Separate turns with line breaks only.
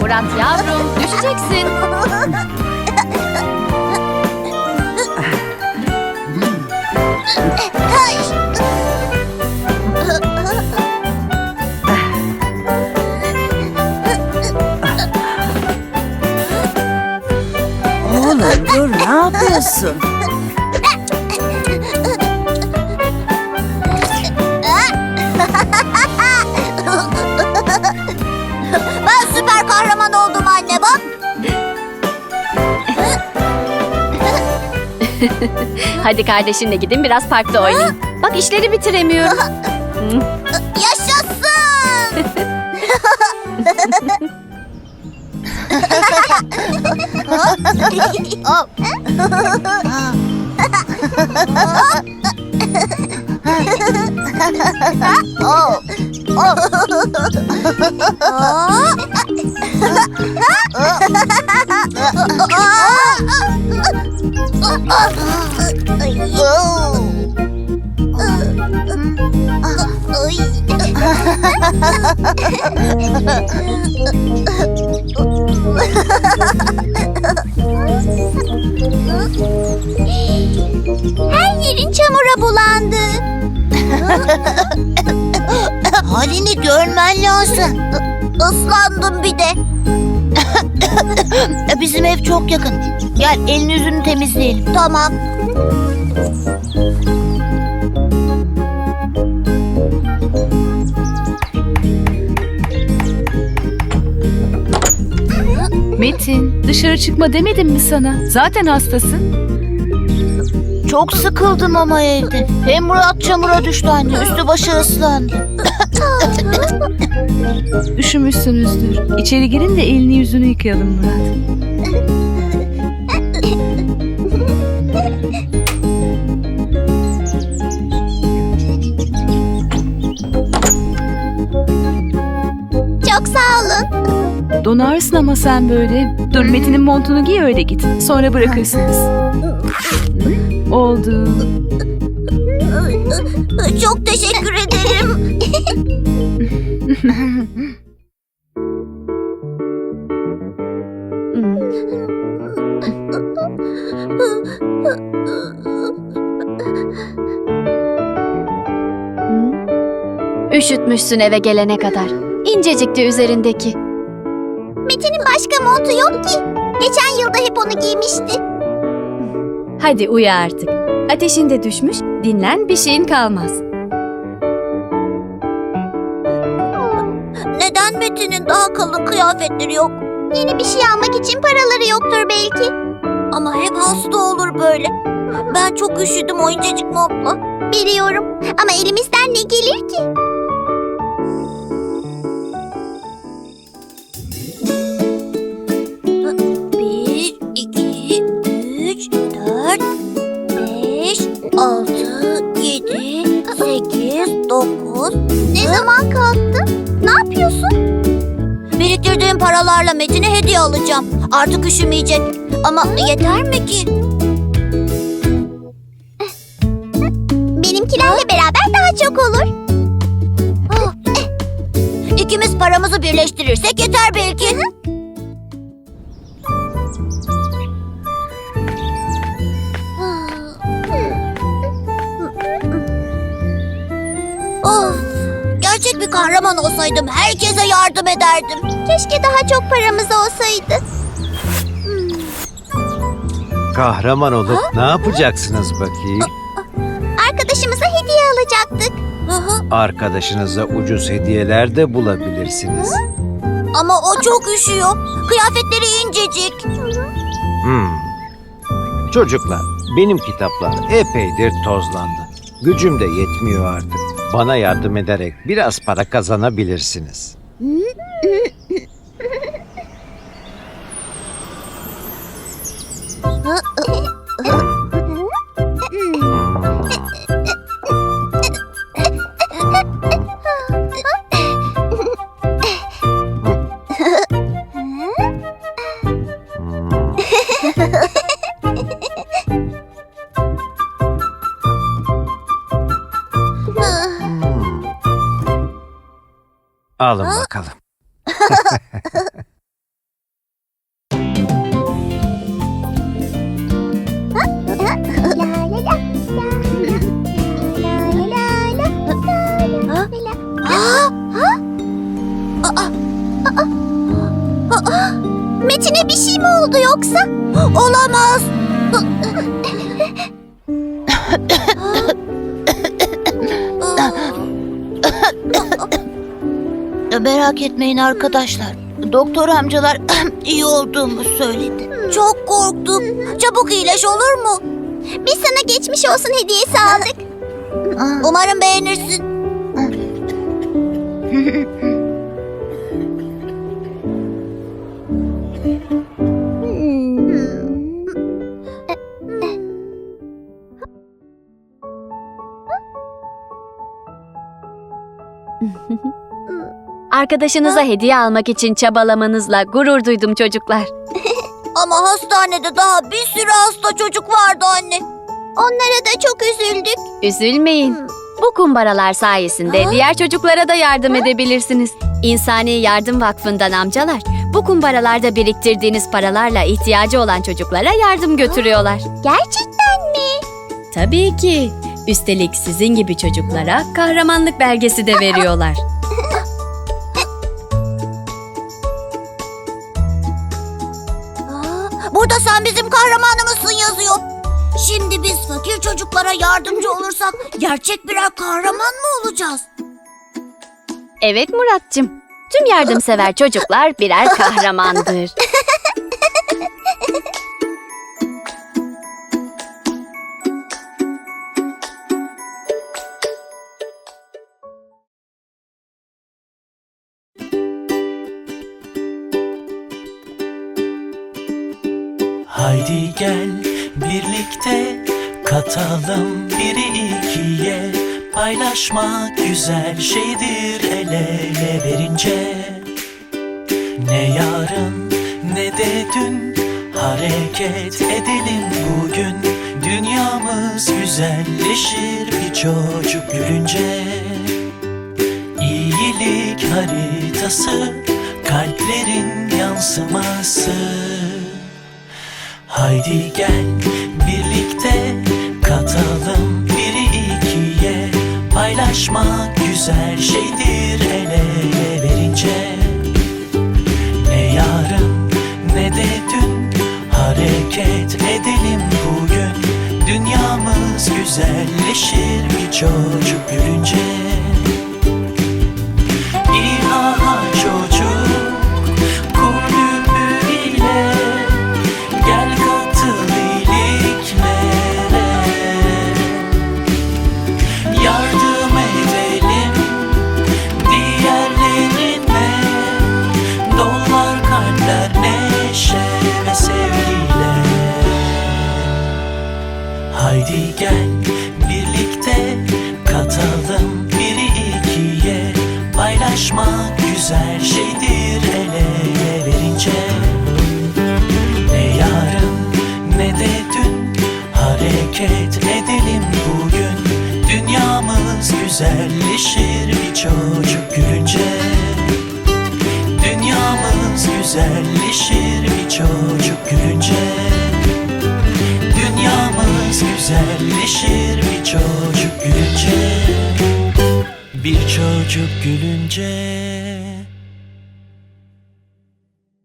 Murat yavrum düşeceksin.
yapıyorsun?
Ben süper kahraman oldum anne bak.
Hadi kardeşinle gidin biraz parkta oynayın. Bak işleri bitiremiyorum.
Yaşasın. Hop. Hop. Hop. Her yerin çamura bulandı. Halini görmen lazım. Islandım bir de. Bizim ev çok yakın. Gel elini yüzünü temizleyelim. Tamam.
Metin, dışarı çıkma demedim mi sana? Zaten hastasın.
Çok sıkıldım ama evde. Hem Murat çamura düştü anne. Üstü başı ıslandı.
Üşümüşsünüzdür. İçeri girin de elini yüzünü yıkayalım Murat. Donarsın ama sen böyle. Dur Metin'in montunu giy öyle git. Sonra bırakırsınız. Oldu.
Çok teşekkür ederim.
Üşütmüşsün eve gelene kadar. İncecikti üzerindeki.
Metin'in başka montu yok ki. Geçen yılda hep onu giymişti.
Hadi uyu artık. Ateşin de düşmüş. Dinlen bir şeyin kalmaz.
Neden Metin'in daha kalın kıyafetleri yok? Yeni bir şey almak için paraları yoktur belki. Ama hep hasta olur böyle. Ben çok üşüdüm oyuncacık montla. Biliyorum ama elimizden ne gelir ki? Ne zaman kalktın? Ne yapıyorsun? Biriktirdiğim paralarla Metin'e hediye alacağım. Artık üşümeyecek. Ama yeter mi ki? Benimkilerle beraber daha çok olur. İkimiz paramızı birleştirirsek yeter belki. Gerçek bir kahraman olsaydım herkese yardım ederdim. Keşke daha çok paramız olsaydı.
Kahraman olup ne yapacaksınız bakayım?
Arkadaşımıza hediye alacaktık.
Arkadaşınıza ucuz hediyeler de bulabilirsiniz.
Ama o çok üşüyor. Kıyafetleri incecik.
Hmm. Çocuklar, benim kitaplar epeydir tozlandı. Gücüm de yetmiyor artık. Bana yardım ederek biraz para kazanabilirsiniz. Alın bakalım.
Metin'e bir şey mi oldu yoksa? Olamaz. Merak etmeyin arkadaşlar. Doktor amcalar iyi olduğumu söyledi. Çok korktum. Çabuk iyileş olur mu? Biz sana geçmiş olsun hediyesi aldık. Umarım beğenirsin.
Arkadaşınıza hediye almak için çabalamanızla gurur duydum çocuklar.
Ama hastanede daha bir sürü hasta çocuk vardı anne. Onlara da çok üzüldük.
Üzülmeyin. Bu kumbaralar sayesinde diğer çocuklara da yardım edebilirsiniz. İnsani Yardım Vakfı'ndan amcalar, bu kumbaralarda biriktirdiğiniz paralarla ihtiyacı olan çocuklara yardım götürüyorlar.
Gerçekten mi?
Tabii ki. Üstelik sizin gibi çocuklara kahramanlık belgesi de veriyorlar.
Sen bizim kahramanımızsın yazıyor. Şimdi biz fakir çocuklara yardımcı olursak gerçek birer kahraman mı olacağız?
Evet Muratcığım. Tüm yardımsever çocuklar birer kahramandır.
Haydi gel birlikte katalım biri ikiye. Paylaşmak güzel şeydir el ele verince. Ne yarın ne de dün hareket edelim bugün. Dünyamız güzelleşir bir çocuk gülünce. İyilik haritası kalplerin yansıması Haydi gel birlikte katalım biri ikiye. Paylaşmak güzel şeydir el ele verince. Ne yarın ne de dün hareket edelim bugün. Dünyamız güzelleşir bir çocuk gülünce Paylaşmak güzel şeydir el ele verince. Ne yarın ne de dün hareket edelim bugün. Dünyamız güzelleşir bir çocuk gülünce. Dünyamız güzelleşir bir çocuk gülünce. Dünyamız güzelleşir bir çocuk Bir çocuk gülünce